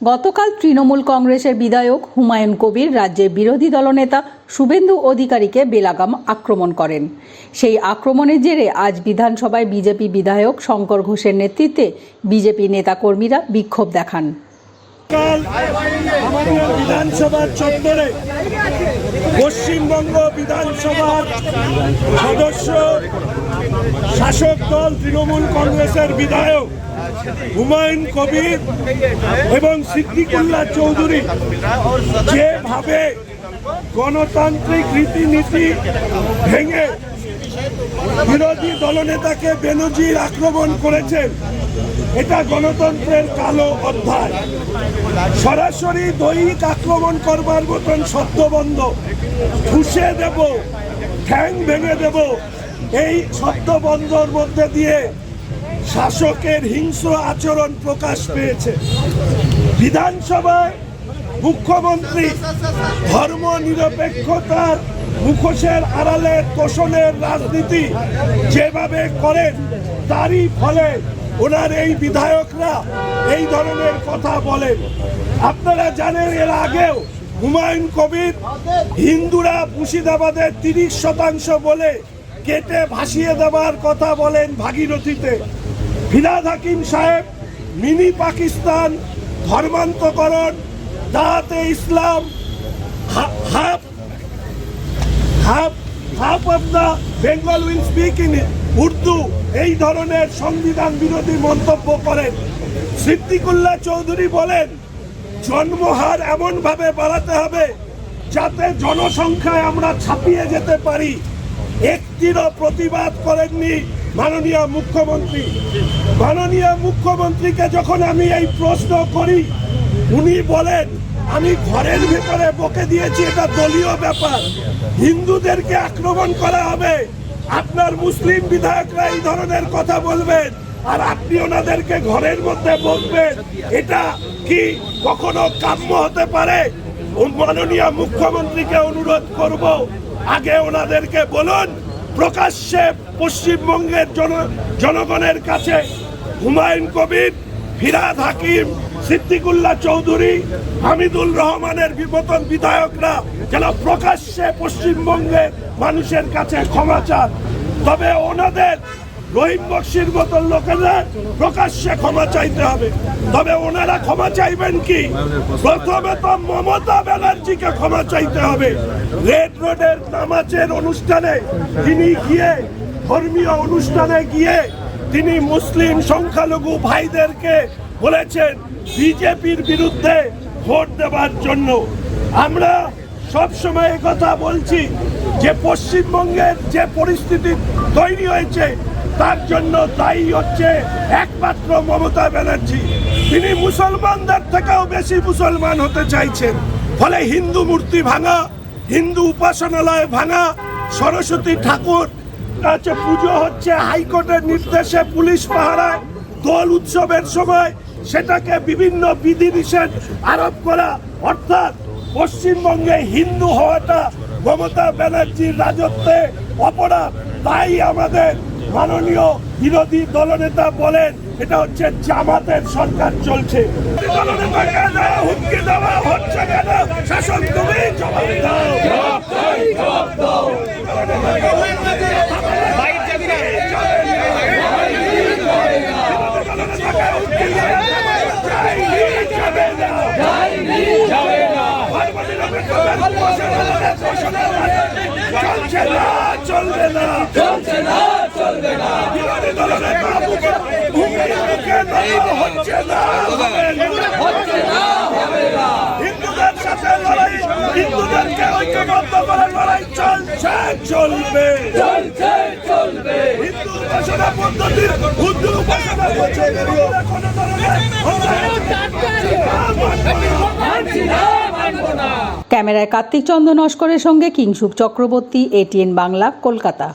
গতকাল তৃণমূল কংগ্রেসের বিধায়ক হুমায়ুন কবির রাজ্যের বিরোধী দলনেতা শুভেন্দু অধিকারীকে বেলাগাম আক্রমণ করেন। সেই আক্রমণের জেরে আজ বিধানসভায় বিজেপি বিধায়ক শঙ্কর ঘোষের নেতৃত্বে বিজেপি নেতাকর্মীরা বিক্ষোভ দেখান। কাল আমাদের বিধানসভার চত্বরে পশ্চিমবঙ্গ বিধানসভার সদস্য শাসক দল তৃণমূল কংগ্রেসের বিধায়ক হুমায়ুন কবির এবং সিদ্দিকুল্লাহ চৌধুরী যেভাবে গণতান্ত্রিক রীতিনীতি ভেঙে বিরোধী দলনেতাকে বেনজির আক্রমণ করেছেন এটা গণতন্ত্রের কালো অধ্যায়। সরাসরি দৈহিক আক্রমণ করবার মতন শব্দবন্ধ ঠুসে দেব, ঠ্যাং ভেঙে দেব। এই শব্দবন্ধর মধ্যে দিয়ে শাসকের হিংস্র আচরণ প্রকাশ পেয়েছে। বিধানসভায় মুখ্যমন্ত্রী ধর্ম নিরপেক্ষতার মুখোশের আড়ালে তোষণের রাজনীতি যেভাবে করেন, তারই ফলে ওনার এই বিধায়করা এই ধরনের কথা বলেন। আপনারা জানেন, এর আগেও হুমায়ুন কবির হিন্দুরা মুর্শিদাবাদের তিরিশ শতাংশ বলে কেটে ভাসিয়ে দেওয়ার কথা বলেন ভাগীরথীতে। ফিরাদ হাকিম সাহেব, মিনি পাকিস্তান, ধর্মান্তকরণ, দাঁতে ইসলাম half half half of the Bengal will speak in Urdu এই ধরনের সংবিধান বিরোধী মন্তব্য করেন। সিদ্দিকুল্লাহ চৌধুরী বলেন, জন্মহার এমনভাবে বাড়াতে হবে যাতে জনসংখ্যায় আমরা ছাপিয়ে যেতে পারি। একটিরও প্রতিবাদ করেননি মাননীয় মুখ্যমন্ত্রী। মাননীয় মুখ্যমন্ত্রীকে যখন আমি এই প্রশ্ন করি, উনি বলেন, আমি ঘরের ভেতরে বকে দিয়েছি, এটা দলীয় ব্যাপার। হিন্দুদেরকে আক্রমণ করা হবে। আপনার মুসলিম বিধায়করা এই ধরনের কথা বলবেন আর আপনি ওনাদেরকে ঘরের মধ্যে বলবেন এটা কি কখনো কাম্য হতে পারে? মাননীয় মুখ্যমন্ত্রীকে অনুরোধ করব, আগে ওনাদেরকে বলুন, প্রকাশ্যে পশ্চিমবঙ্গের জন জনগণের কাছে হুমায়ুন কবির, ফিরাদ হাকিম সিদ্দিকুল্লাহ চৌধুরী, হামিদুল রহমানের বিপতন বিধায়করা যেন প্রকাশ্যে পশ্চিমবঙ্গের মানুষের কাছে ক্ষমা চান। তবে ওনাদের রহিম বক্সির মতন লোকেদের প্রকাশ্যে ক্ষমা চাইতে হবে। তবে ওনারা ক্ষমা চাইবেন কি? প্রথমে তো মমতা ব্যানার্জিকে ক্ষমা চাইতে হবে। রেড রোডের নামাজের অনুষ্ঠানে তিনি গিয়ে, ধর্মীয় অনুষ্ঠানে গিয়ে তিনি মুসলিম সংখ্যালঘু ভাইদেরকে বলেছেন বিজেপির বিরুদ্ধে ভোট দেওয়ার জন্য। আমরা সব সময় কথা বলছি যে পশ্চিমবঙ্গের যে পরিস্থিতি তৈরি হয়েছে, তার জন্য দায়ী হচ্ছে একমাত্র মমতা ব্যানার্জি। তিনি মুসলমানদের থেকেও বেশি মুসলমান হতে চাইছেন। ফলে হিন্দু মূর্তি ভাঙা, হিন্দু উপাসনালয় ভাঙা, সরস্বতী ঠাকুর পুজো হচ্ছে হাইকোর্টের নির্দেশে পুলিশ পাহারায় দোল উৎসবের সময় সেটাকে বিভিন্ন বিধিনিষেধ আরোপ করা অর্থাৎ পশ্চিমবঙ্গে হিন্দু হওয়াটা মমতা ব্যানার্জির রাজত্বে অপরাধ। তাই আমাদের মাননীয় বিরোধী দলনেতা বলেন এটা হচ্ছে জামাতের সরকার চলছে। দেওয়া হুমকি দেওয়া হচ্ছে কেন? শাসন তুমি জবাব দাও। না চলবে না। চলছে না চলবে না। বিরোধী দলের বাবুকে ভূমিকে হচ্ছে না হবে না। হচ্ছে না হবে না। হিন্দুদের সাথে লড়াই হিন্দুদেরকে ঐক্যবদ্ধ করে লড়াই চলছে চলবে। চলছে চলবে। হিন্দু উপাসনা পদ্ধতির হিন্দু উপাসনা পদ্ধতির কোনো ধরনের মানছি না মানবো না ক্যামেরায় কার্তিক চন্দ্র নস্করের সঙ্গে কিংসুক চক্রবর্তী এটিএন বাংলা কলকাতা।